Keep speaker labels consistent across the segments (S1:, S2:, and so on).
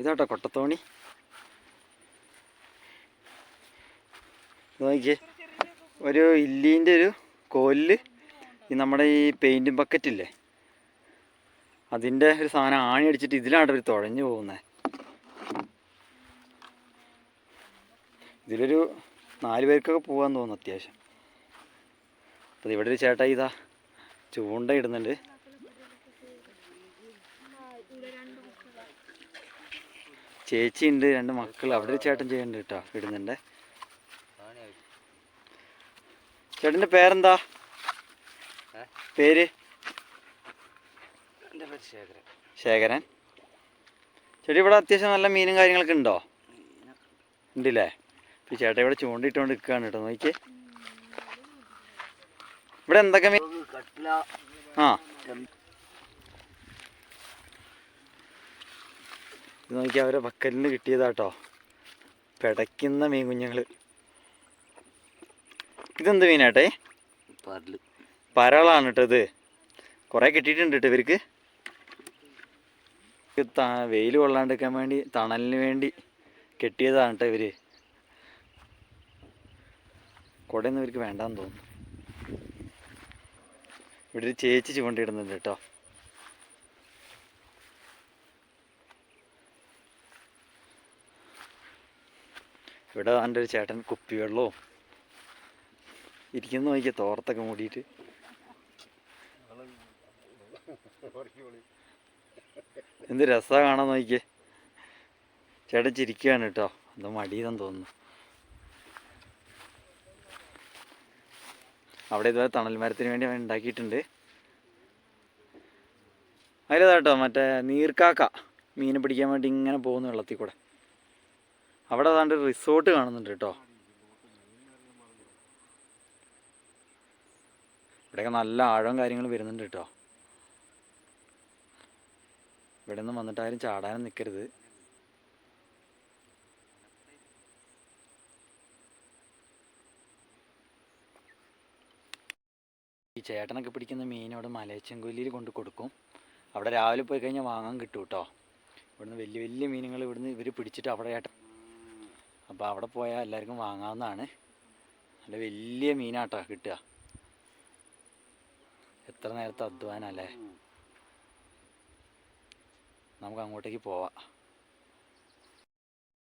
S1: ഇതാട്ടോ കൊട്ടത്തോണി. നോക്കിയേ ഒരു ഇല്ലീന്റെ ഒരു കോലിൽ ഈ നമ്മുടെ ഈ പെയിന്റും ബക്കറ്റില്ലേ അതിന്റെ ഒരു സാധനം ആണി അടിച്ചിട്ട് ഇതിലാണ് ഒരു തുഴഞ്ഞു പോകുന്നത് ഇതിലൊരു നാല് പേർക്കൊക്കെ പോകാൻ തോന്നുന്നു അത്യാവശ്യം. അപ്പോൾ ഇവിടെ ഒരു ചേട്ടാ ഇതാ ചൂണ്ട ഇടുന്നുണ്ട്. ചേച്ചി ഉണ്ട് രണ്ട് മക്കൾ അവിടെ ഒരു ചേട്ടൻ ചെയ്യുന്നുണ്ട് കേട്ടോ ഇടുന്നുണ്ട്. ചേട്ടന്റെ പേരെന്താ? പേര്?
S2: എന്റെ പേര് ശേഖരൻ.
S1: ശേഖരൻ. ചേട്ടി ഇവിടെ അത്യാവശ്യം നല്ല മീനും കാര്യങ്ങളൊക്കെ ഉണ്ടോ? ഉണ്ടല്ലേ? ഈ ചേട്ടാ ഇവിടെ ചൂണ്ടിട്ടുകൊണ്ട് നിൽക്കുകയാണ് കേട്ടോ നോക്കി ഇവിടെ എന്തൊക്കെ മീൻ? ആ. ഇത് നോക്കി അവരെ വക്കലിന് കിട്ടിയതാട്ടോ. പിടയ്ക്കുന്ന മീൻ കുഞ്ഞുങ്ങൾ ഇതെന്ത് മീനാട്ടെ? പരളാണ് കേട്ടോ ഇത്. കുറേ കിട്ടിയിട്ടുണ്ട് കേട്ടോ ഇവർക്ക് വെയിൽ കൊള്ളാണ്ടിരിക്കാൻ വേണ്ടി തണലിന് വേണ്ടി കെട്ടിയതാണ് കേട്ടോ ഇവർ. കുടയൊന്നും ഇവർക്ക് വേണ്ടാന്ന് തോന്നുന്നു. ഇവിടെ ഒരു ചേച്ചി ചൂണ്ടിയിടുന്നുണ്ട് കേട്ടോ. ഇവിടെ എന്റെ ഒരു ചേട്ടൻ കുപ്പിവെള്ളവും ഇരിക്കുന്ന നോക്കിയ തോർത്തൊക്കെ മൂടിയിട്ട്. എന്ത് രസാ കാണാൻ നോക്കിയേ. ചേട്ടൻ ചിരിക്കുകയാണ് കേട്ടോ. എന്തോ മടിയെന്ന് തോന്നുന്നു. അവിടെ ഇതുപോലെ തണൽ മരത്തിന് വേണ്ടി അവൻ ഉണ്ടാക്കിയിട്ടുണ്ട്. അതിലതാട്ടോ മറ്റേ നീർക്കാക്ക. മീനെ പിടിക്കാൻ വേണ്ടി ഇങ്ങനെ പോകുന്നു വെള്ളത്തിൽ കൂടെ. അവിടെ അതാണ്ട് റിസോർട്ട് കാണുന്നുണ്ട് കേട്ടോ. ഇവിടെയൊക്കെ നല്ല ആഴവും കാര്യങ്ങളും വരുന്നുണ്ട് കേട്ടോ. ഇവിടെ നിന്ന് വന്നിട്ട് ആരും ചാടാനും നിൽക്കരുത് ഈ ചേട്ടനൊക്കെ പിടിക്കുന്ന മീൻ അവിടെ മലയച്ചെങ്കൊല്ലിയിൽ കൊണ്ട് കൊടുക്കും. അവിടെ രാവിലെ പോയി കഴിഞ്ഞാൽ വാങ്ങാൻ കിട്ടും കേട്ടോ ഇവിടുന്ന് വലിയ വലിയ മീനുകൾ ഇവിടുന്ന് ഇവർ പിടിച്ചിട്ട് അവിടെ ചേട്ടൻ അപ്പോൾ അവിടെ പോയാൽ എല്ലാവർക്കും വാങ്ങാവുന്നതാണ്. നല്ല വലിയ മീനാട്ടോ കിട്ടുക. എത്ര നേരത്തെ അധ്വാനല്ലേ? നമുക്ക് അങ്ങോട്ടേക്ക് പോവാം.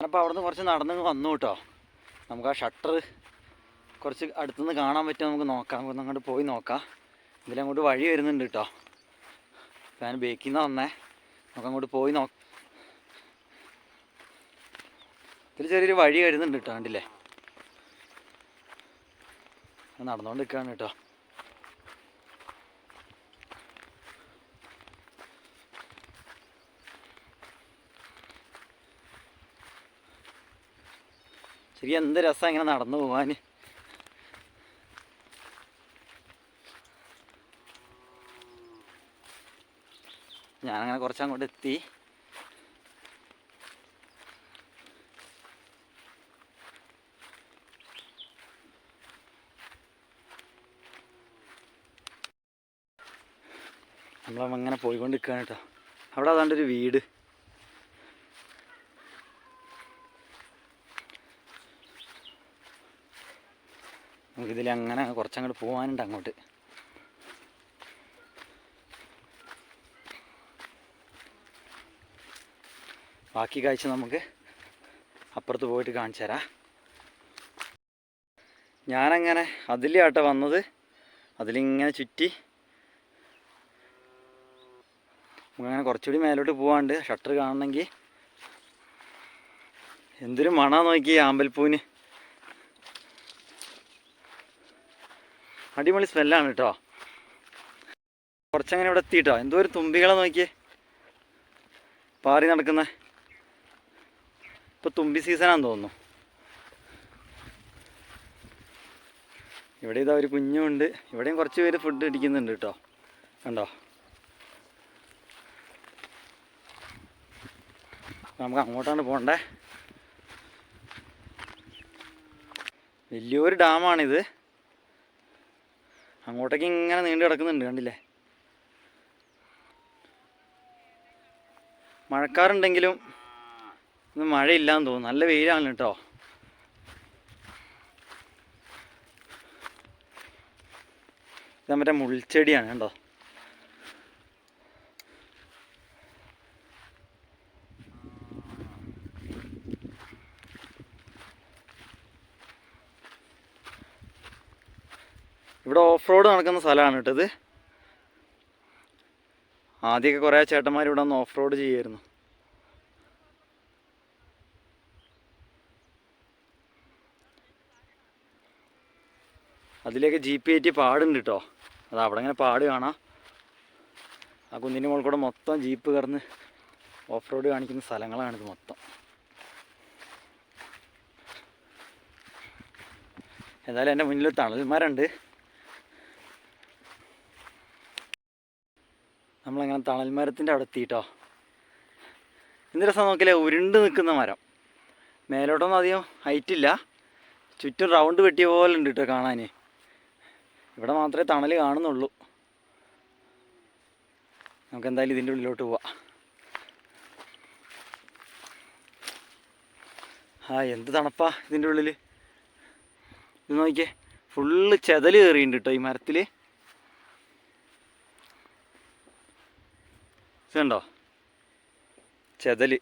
S1: ഞാനപ്പോൾ അവിടെ നിന്ന് കുറച്ച് നടന്ന് വന്നു കേട്ടോ. നമുക്ക് ആ ഷട്ടർ കുറച്ച് അടുത്തുനിന്ന് കാണാൻ പറ്റുമോ നമുക്ക് നോക്കാം. ഒന്ന് അങ്ങോട്ട് പോയി നോക്കാം. ഇതിലങ്ങോട്ട് വഴി വരുന്നുണ്ട് കേട്ടോ. ഞാൻ ബേക്കിൽ നിന്ന് വന്നേ. നമുക്ക് അങ്ങോട്ട് പോയി നോക്കാം. ഇതിൽ ചെറിയൊരു വഴി വരുന്നുണ്ട് കേട്ടോ കണ്ടില്ലേ? നടന്നുകൊണ്ട് നിൽക്കുകയാണ് കേട്ടോ. ശരി എന്ത് രസം ഇങ്ങനെ നടന്നു പോവാൻ ഞാനങ്ങനെ കുറച്ചങ്ങോട്ട് എത്തി നമ്മളങ്ങനെ പോയിക്കൊണ്ട് നിൽക്കുകയാണ് കേട്ടോ. അവിടെ അതാണ്ട് ഒരു വീട്. നമുക്കിതിൽ അങ്ങനെ കുറച്ചങ്ങോട്ട് പോകാനുണ്ട് അങ്ങോട്ട്. ബാക്കി കാഴ്ച നമുക്ക് അപ്പുറത്ത് പോയിട്ട് കാണിച്ചു തരാം. ഞാനങ്ങനെ അതിലാട്ടോ വന്നത്. അതിലിങ്ങനെ ചുറ്റി നമുക്കങ്ങനെ കുറച്ചുകൂടി മേലോട്ട് പോവാണ്ട് ഷട്ടർ കാണണമെങ്കിൽ എന്തൊരു മണ നോക്കി ആമ്പൽപ്പൂവിന്. അടിപൊളി സ്മെല്ലാണ് കേട്ടോ. കുറച്ചങ്ങനെ ഇവിടെ എത്തിയിട്ടോ. എന്തോ ഒരു തുമ്പികളെ നോക്കിയേ. പാറി നടക്കുന്ന ഇപ്പൊ തുമ്പി സീസണാന്ന് തോന്നുന്നു. ഇവിടെ ഇതാ ഒരു കുഞ്ഞുണ്ട് ഇവിടെയും കുറച്ച് പേര് ഫുഡ് ഇടിക്കുന്നുണ്ട് കേട്ടോ. കണ്ടോ? നമുക്ക് അങ്ങോട്ടാണ് പോകണ്ടേ വലിയൊരു ഡാമാണിത്. അങ്ങോട്ടേക്ക് ഇങ്ങനെ നീണ്ടു കിടക്കുന്നുണ്ട് കണ്ടില്ലേ? മഴക്കാറുണ്ടെങ്കിലും ഇന്ന് മഴയില്ലാന്ന് തോന്നുന്നു. നല്ല വെയിലാണ് കേട്ടോ. ഇത് മറ്റേ മുൾച്ചെടിയാണ് കണ്ടോ ഇവിടെ ഓഫ് റോഡ് നടക്കുന്ന സ്ഥലമാണ് കേട്ടത് ആദ്യമൊക്കെ കുറേ ചേട്ടന്മാർ ഇവിടെ ഒന്ന് ഓഫ് റോഡ് ചെയ്യായിരുന്നു. അതിലേക്ക് ജി പി ഐ പാടുണ്ട് കേട്ടോ. അത് അവിടെ ഇങ്ങനെ പാട് കാണാം. ആ കുന്നിന്റെ മുകളിൽ കൂടെ മൊത്തം ജീപ്പ് കടന്ന് ഓഫ് റോഡ് കാണിക്കുന്ന സ്ഥലങ്ങളാണിത് മൊത്തം. എന്തായാലും എന്റെ മുന്നിൽ തണൽമരമുണ്ട് നമ്മളങ്ങനെ തണൽമരത്തിന്റെ അവിടെ എത്തിയിട്ടോ. എന്ത് രസം നോക്കില്ലേ ഉരുണ്ട് നിൽക്കുന്ന മരം. മേലോട്ടൊന്നും അധികം ഹൈറ്റ് ഇല്ല. ചുറ്റും റൗണ്ട് വെട്ടിയ പോലെ ഉണ്ട് കേട്ടോ കാണാൻ ഇവിടെ മാത്രമേ തണൽ കാണുന്നുള്ളൂ. നമുക്ക് എന്തായാലും ഇതിന്റെ ഉള്ളിലോട്ട് പോവാം. ആ എന്ത് തണുപ്പാ ഇതിന്റെ ഉള്ളിൽ ഇത് നോക്കിയേ ഫുള്ള് ചെതൽ കയറിയിട്ടുണ്ട് കേട്ടോ ഈ മരത്തിൽ ഇതുണ്ടോ ചെതൽ.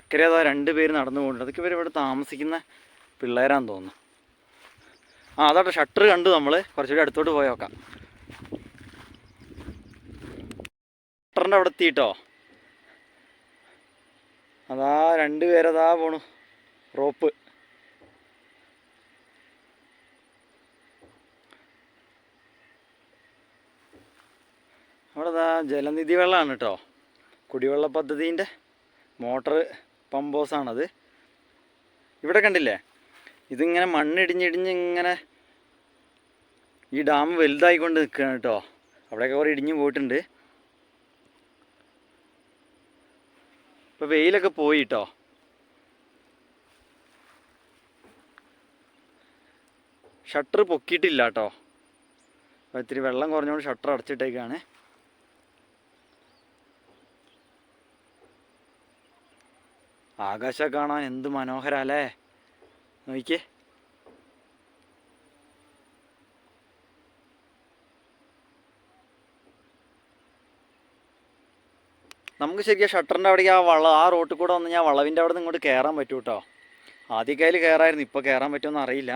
S1: അക്കരെ അതാ രണ്ട് പേര് നടന്നു പോകുന്നുണ്ട്. അതൊക്കെ ഇവർ ഇവിടെ താമസിക്കുന്ന പിള്ളേരാന്ന് തോന്നുന്നു. ആ അതാട്ടെ ഷട്ടർ കണ്ടു നമ്മൾ കുറച്ചുകൂടി അടുത്തോട്ട് പോയി നോക്കാം. ഷട്ടറിന്റെ അവിടെ എത്തിയിട്ടോ? അതാ രണ്ട് പേരതാ പോണു. റോപ്പ്. ദാ ജലനിധി വെള്ളമാണ് കേട്ടോ കുടിവെള്ള പദ്ധതിന്റെ മോട്ടർ പമ്പോസാണത്. ഇവിടെ കണ്ടില്ലേ? ഇതിങ്ങനെ മണ്ണിടിഞ്ഞിടിഞ്ഞ് ഇങ്ങനെ ഈ ഡാം വലുതായിക്കൊണ്ട് നിൽക്കുകയാണ് കേട്ടോ അവിടെയൊക്കെ കുറേ ഇടിഞ്ഞു പോയിട്ടുണ്ട്. ഇപ്പോൾ വെയിലൊക്കെ പോയി കേട്ടോ ഷട്ടർ പൊക്കിയിട്ടില്ല കേട്ടോ ഇത്തിരി വെള്ളം കുറഞ്ഞുകൊണ്ട് ഷട്ടർ അടച്ചിട്ടേക്കാണ്. ആകാശം കാണാൻ എന്ത് മനോഹര അല്ലേ നോക്കിയേ. നമുക്ക് ശരിക്കും ഷട്ടറിന്റെ അവിടേക്ക് ആ വള ആ റോട്ടിൽ കൂടെ വന്ന് ഞാൻ വളവിന്റെ അവിടെ നിന്ന് ഇങ്ങോട്ട് കയറാൻ പറ്റൂ കേട്ടോ ആദ്യ കയ്യിൽ കയറായിരുന്നു ഇപ്പോൾ കയറാൻ പറ്റുമെന്ന് അറിയില്ല.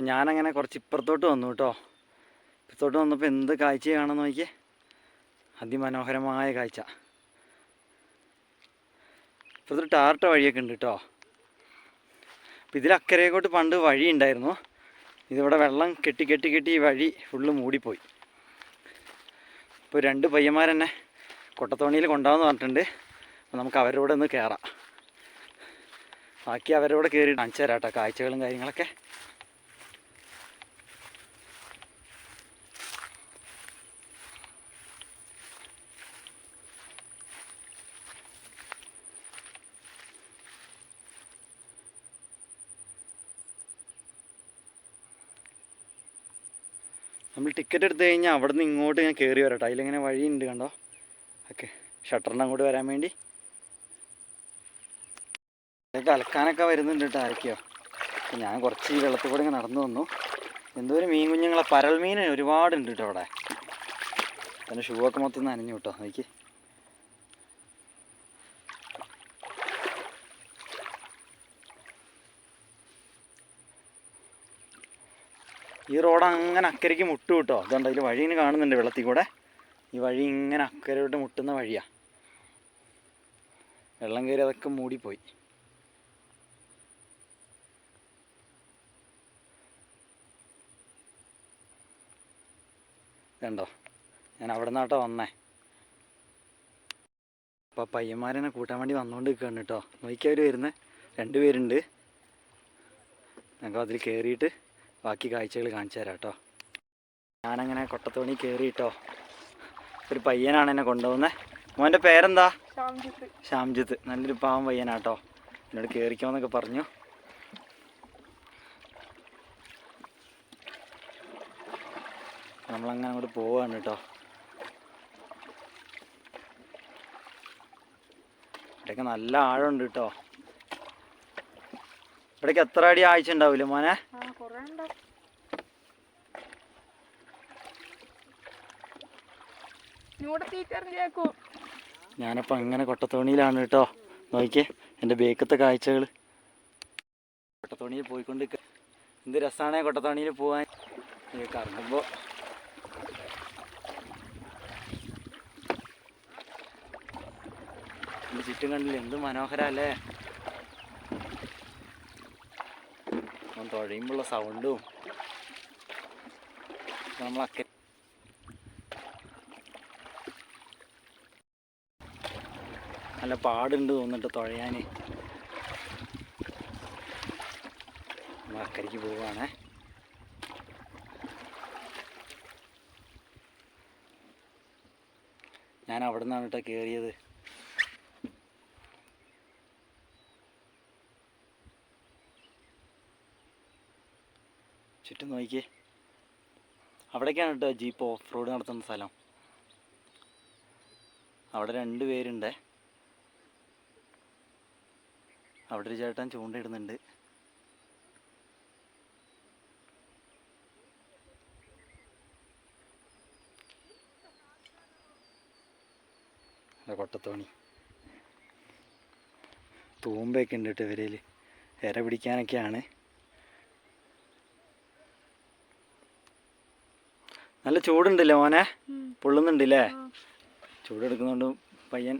S1: ഞാനങ്ങനെ കുറച്ച് ഇപ്പുറത്തോട്ട് വന്നു കേട്ടോ ഇപ്പുറത്തോട്ട് വന്നപ്പോൾ എന്ത് കാഴ്ചയാണെന്ന് നോക്കിയേ. അതിമനോഹരമായ കാഴ്ച. ഇപ്പോഴത്തെ ടാർട്ട വഴിയൊക്കെ ഉണ്ട് കേട്ടോ അപ്പം ഇതിലക്കരയെക്കോട്ട് പണ്ട് വഴി ഉണ്ടായിരുന്നു. ഇതിവിടെ വെള്ളം കെട്ടി കെട്ടി കെട്ടി ഈ വഴി ഫുള്ള് മൂടിപ്പോയി. ഇപ്പോൾ രണ്ട് പയ്യന്മാരെന്നെ കൊട്ടത്തോണിയിൽ കൊണ്ടാവെന്ന് പറഞ്ഞിട്ടുണ്ട്. അപ്പോൾ നമുക്ക് അവരുടെ കൂടെ ഒന്ന് കയറാം ബാക്കി അവരോട് കയറി കാണിച്ചു തരാം കേട്ടോ കാഴ്ചകളും കാര്യങ്ങളൊക്കെ. നമ്മൾ ടിക്കറ്റ് എടുത്തു കഴിഞ്ഞാൽ അവിടെ നിന്ന് ഇങ്ങോട്ട് ഞാൻ കയറി വരട്ടെ. അതിലിങ്ങനെ വഴിയുണ്ട് കണ്ടോ? ഓക്കെ ഷട്ടറിന്റെ അങ്ങോട്ട് വരാൻ വേണ്ടി. അലക്കാനൊക്കെ വരുന്നുണ്ട് കേട്ടോ ആരൊക്കെയോ. ഞാൻ കുറച്ച് ഈ വെള്ളത്തിൽ കൂടെ ഇങ്ങനെ നടന്നു വന്നു. എന്തോരം മീൻ കുഞ്ഞുങ്ങളെ പരൽ മീൻ ഒരുപാടുണ്ട് കേട്ടോ അവിടെ. തന്നെ ഷൂ ഒക്കെ മൊത്തം നനഞ്ഞു കേട്ടോ നോക്കി ഈ റോഡ് അങ്ങനെ അക്കരയ്ക്ക് മുട്ടു കേട്ടോ. അതുകൊണ്ട് അതിൽ വഴി ഇങ്ങനെ കാണുന്നുണ്ട് വെള്ളത്തിൽ കൂടെ. ഈ വഴി ഇങ്ങനെ അക്കരയോട്ട് മുട്ടുന്ന വഴിയാ. വെള്ളം കയറി അതൊക്കെ മൂടിപ്പോയി. കണ്ടോ ഞാൻ അവിടെ നിന്നാട്ടോ വന്നേ. അപ്പോൾ പയ്യന്മാരെന്നെ കൂട്ടാൻ വേണ്ടി വന്നുകൊണ്ട് നിൽക്കുകയാണ് കേട്ടോ നോക്കിയവർ വരുന്നത് രണ്ട് പേരുണ്ട് അതിൽ കയറിയിട്ട് ബാക്കി കാഴ്ചകൾ കാണിച്ചു തരാം കേട്ടോ. ഞാനങ്ങനെ കൊട്ടത്തോണി കയറിയിട്ടോ ഒരു പയ്യനാണ് എന്നെ കൊണ്ടുപോകുന്നത് മോന്റെ പേരെന്താ?
S2: ശ്യാംജിത്ത്.
S1: ശ്യാംജിത്ത്. നല്ലൊരു പാവം പയ്യനാട്ടോ എന്നോട് കയറിക്കോന്നൊക്കെ പറഞ്ഞു. നമ്മളങ്ങനെ അങ്ങോട്ട് പോവാണ് കേട്ടോ. ഇവിടെയൊക്കെ നല്ല ആഴമുണ്ട് കേട്ടോ. ഇവിടേക്ക് എത്ര അടി ആഴ്ച ഉണ്ടാവില്ലേ മോനെ? ഞാനപ്പോൾ അങ്ങനെ കൊട്ടത്തോണിയിലാണ് കേട്ടോ. നോക്കിയേ എന്റെ ബേക്കത്തെ കാഴ്ചകൾ കൊട്ടത്തോണിയിൽ പോയിക്കൊണ്ട് എന്ത് രസമാണ് കൊട്ടത്തോണിയിൽ പോകാൻ ഇത് കറങ്ങുമ്പോൾ ചുറ്റും കണ്ടില്ല എന്ത് മനോഹരല്ലേ തുഴയുമ്പോഴുള്ള സൗണ്ടും നമ്മളൊക്കെ നല്ല പാടുണ്ട് തോന്നിട്ട് തുഴയാൻ നമ്മൾ അക്കരയ്ക്ക് പോവുകയാണേ ഞാൻ അവിടെ നിന്നാണ് കേട്ടോ കയറിയത് ചുറ്റും നോക്കിയേ. അവിടേക്കാണ് കേട്ടോ ജീപ്പ് ഓഫ് റോഡ് നടത്തുന്ന സ്ഥലം. അവിടെ രണ്ട് പേരുണ്ട്. അവിടെ ഒരു ചേട്ടൻ ചൂണ്ടയിടുന്നുണ്ട്. കൊട്ടത്തോണി. തൂമ്പയൊക്കെ ഉണ്ട് കേട്ടോ ഇവരിൽ ഇര പിടിക്കാനൊക്കെയാണ്. നല്ല ചൂടുണ്ടല്ലേ മോനെ? പൊള്ളുന്നുണ്ടല്ലേ? ചൂടെടുക്കുന്നതുകൊണ്ട് പയ്യൻ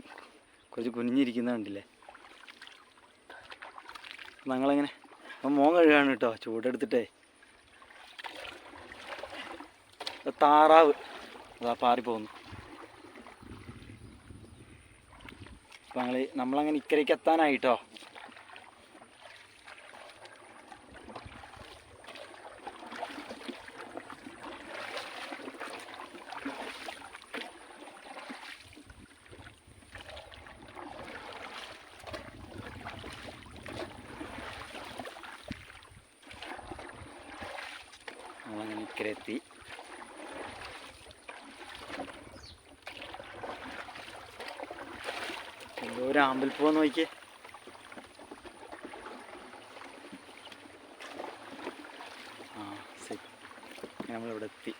S1: കുറച്ച് കുനിഞ്ഞിരിക്കുന്നുണ്ടല്ലേ? ഞങ്ങളെങ്ങനെ അപ്പം മോൻ കഴുകാണ് കേട്ടോ ചൂടെടുത്തിട്ടേ. താറാവ്. അതാ പാറിപ്പോകുന്നു. അപ്പം ഞങ്ങൾ നമ്മളങ്ങനെ ഇക്കരയ്ക്ക് എത്താനായിട്ടോ നമ്മളങ്ങനെ ഇക്കരെ എത്തി എന്തോ ഒരു ആമ്പൽപ്പൂ നോക്കിയേ ആ ശരി. നമ്മളിവിടെ എത്തി.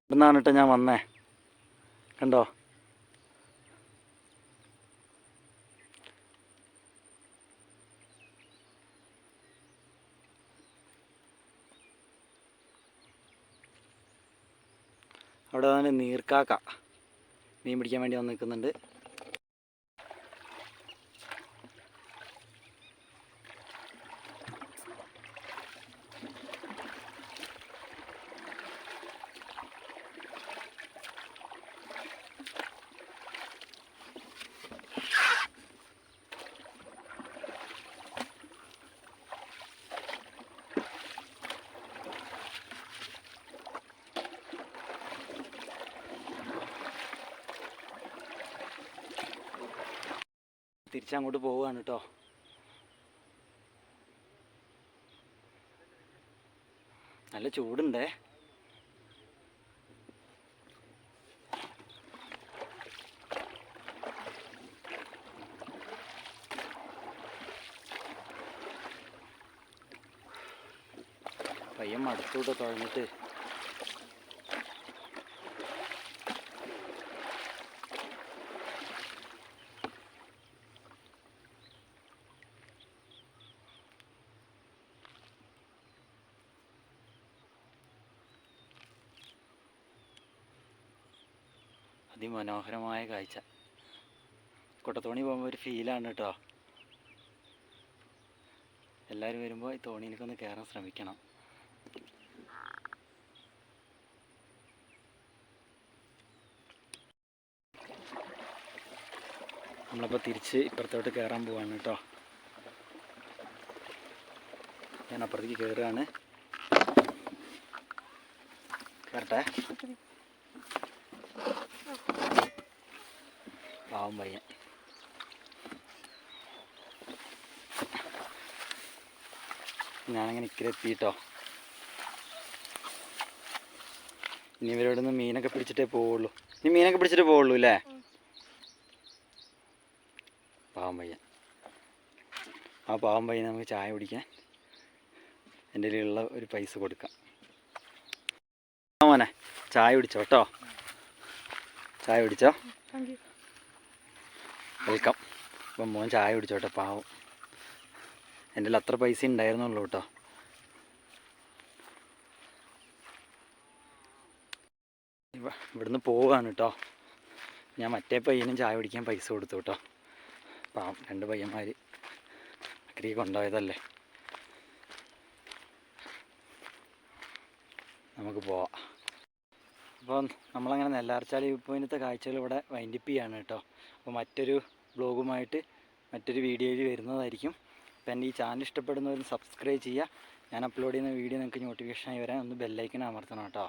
S1: ഇവിടുന്നാണ് കേട്ടോ ഞാൻ വന്നേ. കണ്ടോ? അവിടെ തന്നെ നീർക്കാക്ക. മീൻ പിടിക്കാൻ വേണ്ടി വന്ന് നിൽക്കുന്നുണ്ട്. തിരിച്ചങ്ങോട്ട് പോവുകയാണ് കേട്ടോ നല്ല ചൂടുണ്ടേ. പയ്യൻ മടുത്തൂട്ടോ തുഴഞ്ഞിട്ട് അതിമനോഹരമായ കാഴ്ച. കൊട്ടത്തോണി പോകുമ്പോൾ ഒരു ഫീലാണ് കേട്ടോ എല്ലാവരും വരുമ്പോൾ ഈ തോണിയിലേക്ക് ഒന്ന് കയറാൻ ശ്രമിക്കണം. നമ്മളപ്പോൾ തിരിച്ച് ഇപ്പുറത്തോട്ട് കയറാൻ പോവാണ് കേട്ടോ ഞാൻ അപ്പുറത്തേക്ക് കയറുകയാണ് കയറട്ടെ പാവം പയ്യൻ. ഞാനങ്ങനെ ഇക്കരെ എത്തിയിട്ടോ ഇനി ഇവരോട് നിന്ന് മീനൊക്കെ പിടിച്ചിട്ടേ പോവുള്ളൂ. ഇനി മീനൊക്കെ പിടിച്ചിട്ട് പോവുള്ളൂ അല്ലേ. പാവം ആ പാവം നമുക്ക് ചായ കുടിക്കാൻ എന്റെ കയ്യിലുള്ള ഒരു പൈസ കൊടുക്കാം. മോനെ ചായ കുടിച്ചോ കേട്ടോ ചായ കുടിച്ചോ? വെൽക്കം അപ്പം മോൻ ചായ കുടിച്ചോട്ടെ പാവം. എന്റെ കയ്യിൽ അത്ര പൈസ ഉണ്ടായിരുന്നുള്ളൂ കേട്ടോ. ഇവ- ഇവിടുന്ന് പോവുകയാണ് കേട്ടോ. ഞാൻ മറ്റേ പയ്യനും ചായ കുടിക്കാൻ പൈസ കൊടുത്തു കേട്ടോ. പാവം രണ്ട് പയ്യന്മാർ അക്കരി കൊണ്ടുപോയതല്ലേ. നമുക്ക് പോവാം. അപ്പോൾ നമ്മളങ്ങനെ നെല്ലാർച്ചാലി വ്യൂ പോയിന്റത്തെ കാഴ്ചകൾ ഇവിടെ വൈൻഡിപ്പ് ചെയ്യാണ് കേട്ടോ. അപ്പോൾ മറ്റൊരു ബ്ലോഗുമായിട്ട് മറ്റൊരു വീഡിയോയിൽ വരുന്നതായിരിക്കും. അപ്പോൾ എന്റെ ഈ ചാനൽ ഇഷ്ടപ്പെടുന്നവരും സബ്സ്ക്രൈബ് ചെയ്യുക. ഞാൻ അപ്ലോഡ് ചെയ്യുന്ന വീഡിയോ നിങ്ങൾക്ക് നോട്ടിഫിക്കേഷനായി വരാൻ ഒന്ന് ബെല്ലൈക്കൻ അമർത്തണം കേട്ടോ.